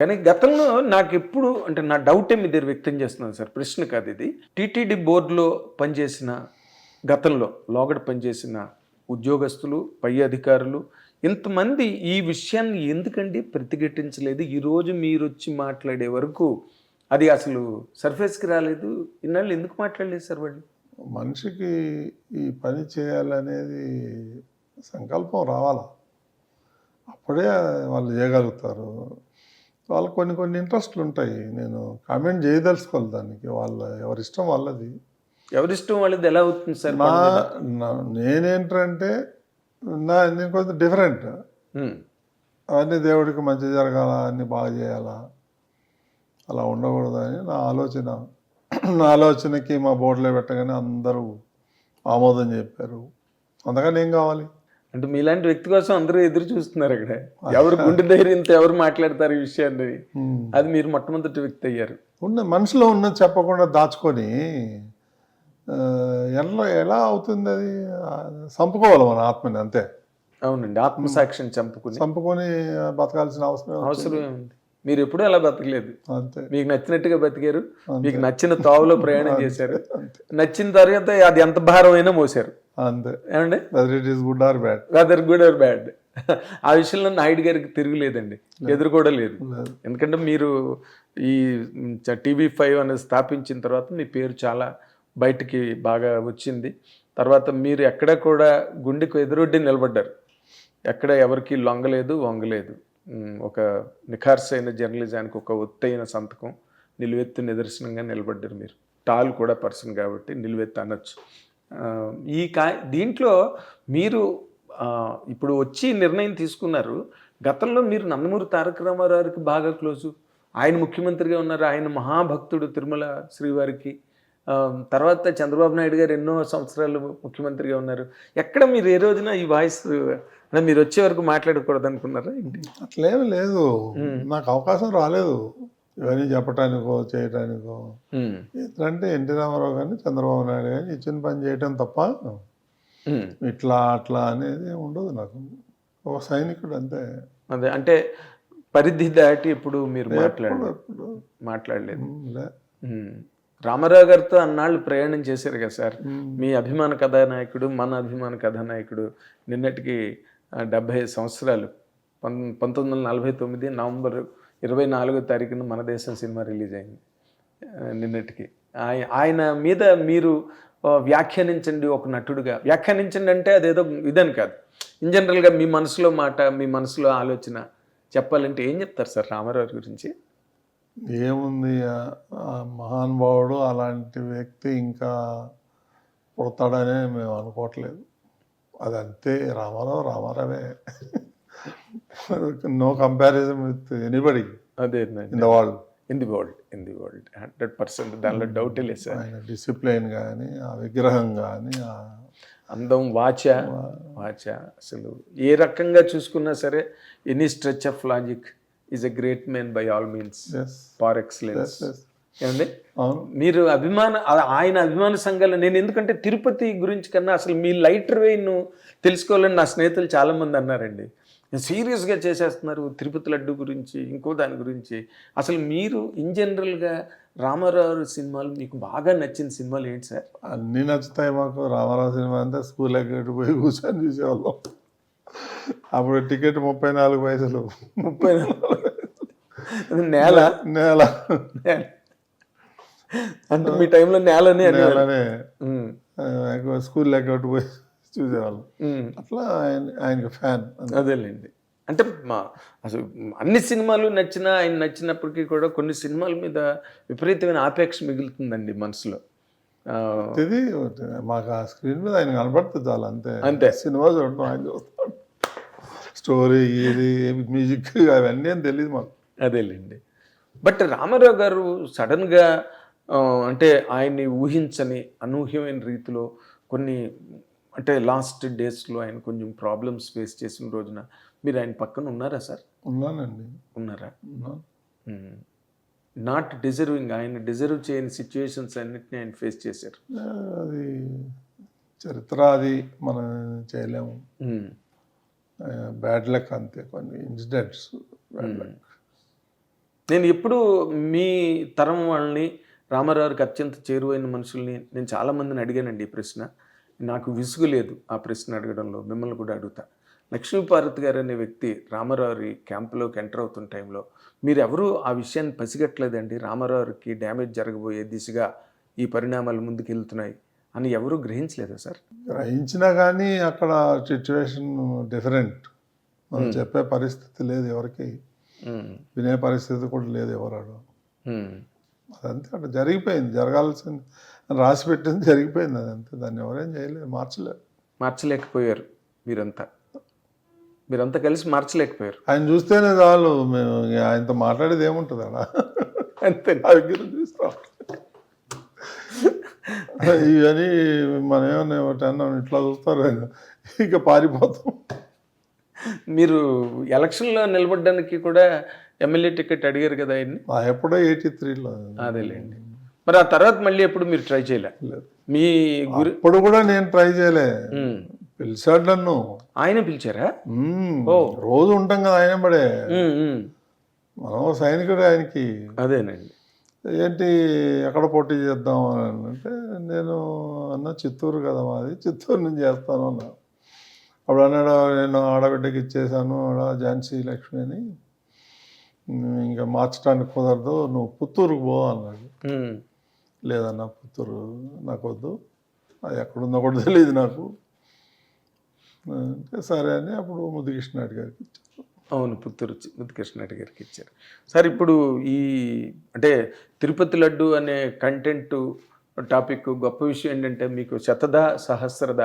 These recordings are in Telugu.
కానీ గతంలో నాకు ఎప్పుడు అంటే నా డౌటే మీ దగ్గర వ్యక్తం చేస్తున్నాను సార్. ప్రశ్న కాదు ఇది. టీటీడీ బోర్డులో పనిచేసిన గతంలో లోగడ పనిచేసిన ఉద్యోగస్తులు పై అధికారులు ఇంతమంది ఈ విషయాన్ని ఎందుకండి ప్రతిఘటించలేదు? ఈరోజు మీరు వచ్చి మాట్లాడే వరకు అది అసలు సర్ఫేస్కి రాలేదు. ఇన్నాళ్ళు ఎందుకు మాట్లాడలేదు సార్ వాళ్ళు? మనిషికి ఈ పని చేయాలనేది సంకల్పం రావాలా? అప్పుడే వాళ్ళు చేయగలుగుతారు. వాళ్ళకి కొన్ని కొన్ని ఇంట్రెస్ట్లు ఉంటాయి. నేను కామెంట్ చేయదలుచుకోవాలి దానికి. వాళ్ళ ఎవరిష్టం వాళ్ళది. ఎవరిష్టం వాళ్ళది ఎలా అవుతుంది సార్? నా నేనేంటంటే నా నేను కొంచెం డిఫరెంట్ అవన్నీ దేవుడికి మంచి జరగాల అన్నీ బాగా చేయాలా అలా ఉండకూడదని నా ఆలోచన. నా ఆలోచనకి మా బోర్డులో పెట్టగానే అందరూ ఆమోదం చెప్పారు. అందుకని ఏం కావాలి? అంటే మీలాంటి వ్యక్తి కోసం అందరూ ఎదురు చూస్తున్నారు అక్కడ. ఎవరు గుండె ధైర్యంతో ఎవరు మాట్లాడతారు ఈ విషయాన్ని. అది మీరు మొట్టమొదటి వ్యక్తి అయ్యారు. ఉన్న మనసులో ఉన్నది చెప్పకుండా దాచుకొని ఎలా ఎలా అవుతుంది అది? చంపుకోవాలి మన ఆత్మని అంతే. అవునండి ఆత్మసాక్షిని చంపుకుని. చంపుకొని బతకాల్సిన అవసరం? అవసరం మీరు ఎప్పుడూ అలా బతకలేదు. అంతే. మీకు నచ్చినట్టుగా బతికారు. మీకు నచ్చిన తావులో ప్రయాణం చేశారు. నచ్చిన తర్వాత అది ఎంత భారం అయినా మోసారు ఏమండి? Good or bad weather good or bad ఆ విషయంలో నాయుడు గారికి తిరుగులేదండి. ఎదురు కూడా లేదు. లేదు. ఎందుకంటే మీరు ఈ టీవీ ఫైవ్ అనేది స్థాపించిన తర్వాత మీ పేరు చాలా బయటికి బాగా వచ్చింది. తర్వాత మీరు ఎక్కడ కూడా గుండెకు ఎదురొడ్డి నిలబడ్డారు. ఎక్కడ ఎవరికి లొంగలేదు వంగలేదు. ఒక నిఖార్సైన జర్నలిజానికి ఒక ఒత్తైన సంతకం నిలువెత్తు నిదర్శనంగా నిలబడ్డారు మీరు. టాల్ కూడా పర్సన్ కాబట్టి నిలువెత్తు అనొచ్చు. ఈ కా దీంట్లో మీరు ఇప్పుడు వచ్చి నిర్ణయం తీసుకున్నారు. గతంలో మీరు నందమూరి తారక రామారావుకి బాగా క్లోజు. ఆయన ముఖ్యమంత్రిగా ఉన్నారు. ఆయన మహాభక్తుడు తిరుమల శ్రీవారికి. తర్వాత చంద్రబాబు నాయుడు గారు ఎన్నో సంవత్సరాలు ముఖ్యమంత్రిగా ఉన్నారు. ఎక్కడ మీరు ఏ రోజున ఈ వాయిస్ అంటే మీరు వచ్చే వరకు మాట్లాడకూడదు అనుకున్నారా ఏంటి? అట్లేం లేదు. నాకు అవకాశం రాలేదు. ఇవన్నీ చెప్పటానికో చేయటానికో. అంటే ఎన్టీ రామారావు కానీ చంద్రబాబు నాయుడు కానీ ఇచ్చిన పని చేయటం తప్ప. ఇట్లా అట్లా అనేది ఉండదు నాకు. ఒక సైనికుడు అంతే. అదే అంటే పరిధి దాటి ఇప్పుడు మీరు మాట్లాడలేదు. మాట్లాడలేదు. రామారావు గారితో అన్నాళ్ళు ప్రయాణం చేశారు కదా సార్. మీ అభిమాన కథానాయకుడు మన అభిమాన కథానాయకుడు నిన్నటికి డెబ్భై సంవత్సరాలు. పం పంతొమ్మిది వందల నలభై తొమ్మిది నవంబర్ ఇరవై నాలుగో తారీఖున మన దేశం సినిమా రిలీజ్ అయింది. నిన్నటికి. ఆయ- ఆయన మీద మీరు వ్యాఖ్యానించండి ఒక నటుడుగా. వ్యాఖ్యానించండి అంటే అదేదో ఇదని కాదు. ఇన్ జనరల్గా మీ మనసులో మాట మీ మనసులో ఆలోచన చెప్పాలంటే ఏం చెప్తారు సార్ రామారావు గురించి? ఏముంది మహానుభావుడు అలాంటి వ్యక్తి ఇంకా పుడతాడనే మేము అనుకోవట్లేదు. అది అంతే రామారావు రామారావే నో కంపారిజన్ విత్ ఎనీబడి అదే in the world in the world in the world hundred percent దానిలో డౌటే లేదు సార్ ఆయన డిసిప్లైన్ కానీ ఆ విగ్రహం కానీ అందం వాచ వాచ అసలు ఏ రకంగా చూసుకున్నా సరే any stretch of logic is a great man by all means par excellence ఏమండి? అవును. మీరు అభిమాన ఆయన అభిమాన సంఘాలు నేను ఎందుకంటే తిరుపతి గురించి కన్నా అసలు మీ లైటర్ వేను తెలుసుకోవాలని నా స్నేహితులు చాలామంది అన్నారండి. సీరియస్గా చేసేస్తున్నారు తిరుపతి లడ్డు గురించి ఇంకో దాని గురించి. అసలు మీరు ఇన్ జనరల్గా రామారావు సినిమాలు మీకు బాగా నచ్చిన సినిమాలు ఏంటి సార్? అన్నీ నచ్చుతాయి మాకు. రామారావు సినిమా అంతా స్కూల్ ఎగ్గట్టు పోయి కూర్చొని చూసేవాళ్ళం. అప్పుడు టికెట్ ముప్పై నాలుగు పైసలు. ముప్పై నేల. నేల. నేల. అంటే మీ టైంలో నేలని అని నేలనే. స్కూల్ ఎగ్గట్టు పోయి చూసేవాళ్ళం. అట్లా ఆయన ఆయనకి ఫ్యాన్ అదేలేండి. అంటే మా అసలు అన్ని సినిమాలు నచ్చినా ఆయన నచ్చినప్పటికీ కూడా కొన్ని సినిమాల మీద విపరీతమైన ఆపేక్ష మిగులుతుందండి మనసులో. ఇది మాకు ఆ స్క్రీన్ మీద ఆయన కనబడుతుంది చాలా అంతే. అంతే. సినిమా చూడటం ఆయన చూస్తాడు. స్టోరీ ఇది మ్యూజిక్ అవన్నీ ఏం తెలియదు మాకు. అదేలేండి. బట్ రామారావు గారు సడన్గా అంటే ఆయన్ని ఊహించని అనూహ్యమైన రీతిలో కొన్ని అంటే లాస్ట్ డేస్లో ఆయన కొంచెం ప్రాబ్లమ్స్ ఫేస్ చేసిన రోజున మీరు ఆయన పక్కన ఉన్నారా సార్? ఉన్నానండి. ఉన్నారా? నాట్ డిజర్వింగ్ ఆయన డిజర్వ్ చేయని సిచ్యువేషన్స్ అన్నిటిని ఆయన ఫేస్ చేశారు. అది చరిత్ర అది మనం చేయలేము. బ్యాడ్ లక్ అంతే కొన్ని ఇన్సిడెంట్స్ బ్యాడ్ లక్ నేను ఎప్పుడు మీ తరం వాళ్ళని రామారావుకి అత్యంత చేరువైన మనుషుల్ని నేను చాలామందిని అడిగానండి ఈ ప్రశ్న. నాకు విసుగు లేదు ఆ ప్రశ్న అడగడంలో మిమ్మల్ని కూడా అడుగుతా. లక్ష్మీపార్వతి గారు అనే వ్యక్తి రామారావు క్యాంపులోకి ఎంటర్ అవుతున్న టైంలో మీరు ఎవరు ఆ విషయాన్ని పసిగట్టలేదండి? రామారావుకి డ్యామేజ్ జరగబోయే దిశగా ఈ పరిణామాలు ముందుకు వెళ్తున్నాయి అని ఎవరు గ్రహించలేదా సార్? గ్రహించినా కానీ అక్కడ సిచ్యువేషన్ డిఫరెంట్. మనం చెప్పే పరిస్థితి లేదు ఎవరికి. వినే పరిస్థితి కూడా లేదు ఎవరాడు. ఉమ్, అదంతే అక్కడ జరిగిపోయింది జరగాల్సింది. రాసి పెట్టింది జరిగిపోయింది అదంతే. దాన్ని ఎవరేం చేయలేదు మార్చలేదు మార్చలేకపోయారు మీరంతా. మీరంతా కలిసి మార్చలేకపోయారు. ఆయన చూస్తేనే చాలు మేము ఆయనతో మాట్లాడేది ఏముంటుంది అక్కడ అంతే. దగ్గర చూస్తాం ఇవన్నీ మనం ఏమన్నా ఇట్లా చూస్తారు ఇక పారిపోతాం. మీరు ఎలక్షన్లో నిలబడడానికి కూడా ఎమ్మెల్యే టికెట్ అడిగారు కదా ఆయన్ని? ఎప్పుడో ఎయిటీ త్రీలో. అదేలేండి. మరి ఆ తర్వాత మళ్ళీ ఎప్పుడు మీరు ట్రై చేయలే? మీ గురి ఇప్పుడు కూడా నేను ట్రై చేయలే. పిలిచాడు నన్ను. ఆయన పిలిచారా. రోజు ఉంటాం కదా ఆయన పడే. మనం సైనికుడు ఆయనకి. అదేనండి. ఏంటి ఎక్కడ పోటీ చేద్దాం అని అంటే నేను అన్న చిత్తూరు కదా మాది చిత్తూరు నుంచి చేస్తాను అన్నా అప్పుడు అన్నాడు నేను ఆడబిడ్డకి ఇచ్చేసాను ఆడ ఝాన్సీ లక్ష్మి అని "ఉమ్, ఇంకా మార్చడానికి కుదరదు నువ్వు పుత్తూరుకు పో అన్నాడు. లేదన్న పుత్తూరు నాకు వద్దు. అది ఎక్కడుందో కూడా తెలియదు నాకు. అంటే సరే అని అప్పుడు ముద్దుకృష్ణ గారికి ఇచ్చాను అవును పుత్తూరు ముద్దుకృష్ణారెడ్డి గారికి ఇచ్చారు. సార్ ఇప్పుడు ఈ అంటే తిరుపతి లడ్డు అనే కంటెంట్ టాపిక్ గొప్ప విషయం ఏంటంటే మీకు శతద సహస్రద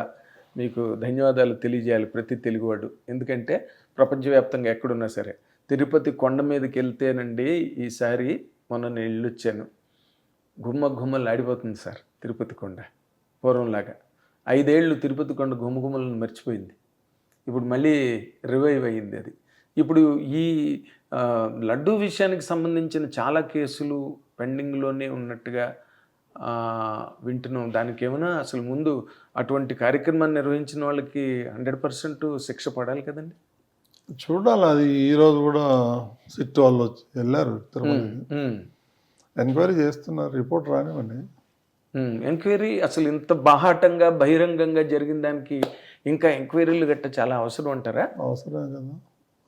మీకు ధన్యవాదాలు తెలియజేయాలి ప్రతి తెలుగువాడు. ఎందుకంటే ప్రపంచవ్యాప్తంగా ఎక్కడున్నా సరే. తిరుపతి కొండ మీదకి వెళ్తేనండి ఈసారి మొన్న నేను వెళ్ళొచ్చాను గుమ్మ గుమ్మలు ఆడిపోతుంది సార్ తిరుపతి కొండ. పూర్వంలాగా. ఐదేళ్ళు తిరుపతి కొండ గుమ్మగుమ్మలను మర్చిపోయింది. ఇప్పుడు మళ్ళీ రివైవ్ అయ్యింది అది. ఇప్పుడు ఈ లడ్డూ విషయానికి సంబంధించిన చాలా కేసులు పెండింగ్లోనే ఉన్నట్టుగా వింటున్నాం. దానికి ఏమైనా అసలు ముందు అటువంటి కార్యక్రమాన్ని నిర్వహించిన వాళ్ళకి హండ్రెడ్ పర్సెంట్ శిక్ష పడాలి కదండి? చూడాలి. అది ఈరోజు కూడా సిట్ వాళ్ళు వచ్చి వెళ్ళారు ఎంక్వైరీ చేస్తున్నారు. రిపోర్ట్ రానివ్వండి. ఎంక్వైరీ అసలు ఇంత బాహాటంగా బహిరంగంగా జరిగిన దానికి ఇంకా ఎంక్వైరీలు గట్ట చాలా అవసరం అంటారా? అవసరమే కదా.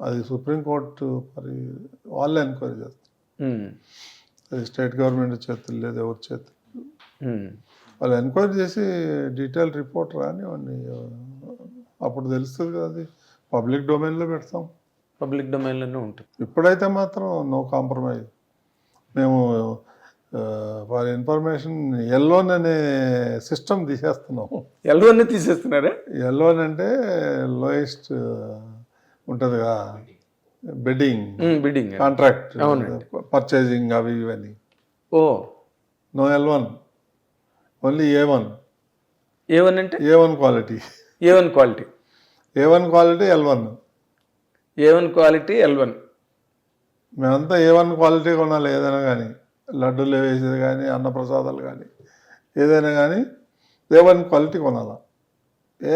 అది సుప్రీంకోర్టు మరి వాళ్ళే ఎంక్వైరీ చేస్తారు. అది స్టేట్ గవర్నమెంట్ చేతులు లేదు ఎవరి చేతులు. వాళ్ళు ఎంక్వైరీ చేసి డీటెయిల్ రిపోర్ట్ రానివ్వండి అప్పుడు తెలుస్తుంది కదా అది. పబ్లిక్ డొమైన్లో పెడతాం. పబ్లిక్ డొమైన్లోనే ఉంటుంది. ఇప్పుడైతే మాత్రం నో కాంప్రమైజ్ మేము ఫర్ ఇన్ఫర్మేషన్ ఎల్లోన్ అనే సిస్టమ్ తీసేస్తున్నాం. ఎల్వన్నీ తీసేస్తున్నారా? ఎల్లోన్ అంటే లోయెస్ట్ ఉంటుందిగా బెడ్డింగ్ బిడ్డింగ్ కాంట్రాక్ట్ పర్చేసింగ్ అవి ఇవన్నీ. ఓ. No L one only A one A one అంటే? A one quality A one quality A one quality L one A one quality L one మేమంతా ఏ వన్ క్వాలిటీ కొనాలి ఏదైనా కానీ. లడ్డూలు వేసేది కానీ అన్నప్రసాదాలు కానీ ఏదైనా కానీ ఏ వన్ క్వాలిటీ కొనాలా? ఏ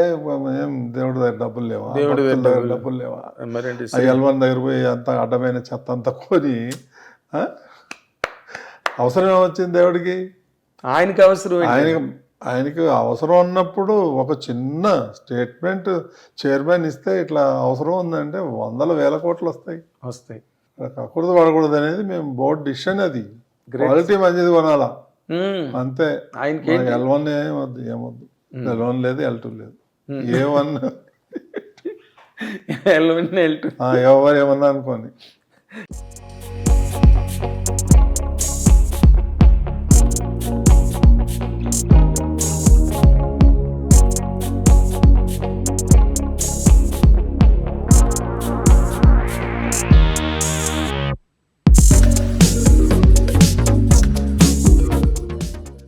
ఏం దేవుడి దగ్గర డబ్బులు లేవా? దేవుడి దగ్గర డబ్బులు లేవా? ఎల్ వన్ దగ్గర పోయి అంత అడ్డమైన చెత్త అంతా కొని? అవసరం ఏమొచ్చింది దేవుడికి? ఆయనకి అవసరం ఏంటి? ఆయనకి అవసరం ఉన్నప్పుడు ఒక చిన్న స్టేట్మెంట్ చైర్మన్ ఇస్తే ఇట్లా అవసరం ఉందంటే వందల వేల కోట్లు వస్తాయి. వస్తాయి. కకూడదు పడకూడదు అనేది మేము బోర్డు డిసిషన్ అది. క్వాలిటీ మంచిది కొనాలా. అంతే. ఆయనకి ఎల్ వన్ ఏమొద్దు ఏమొద్దు. ఎల్ వన్ లేదు ఎల్ టూ లేదు. A one L one L two ఎవరు ఏమన్నా అనుకోని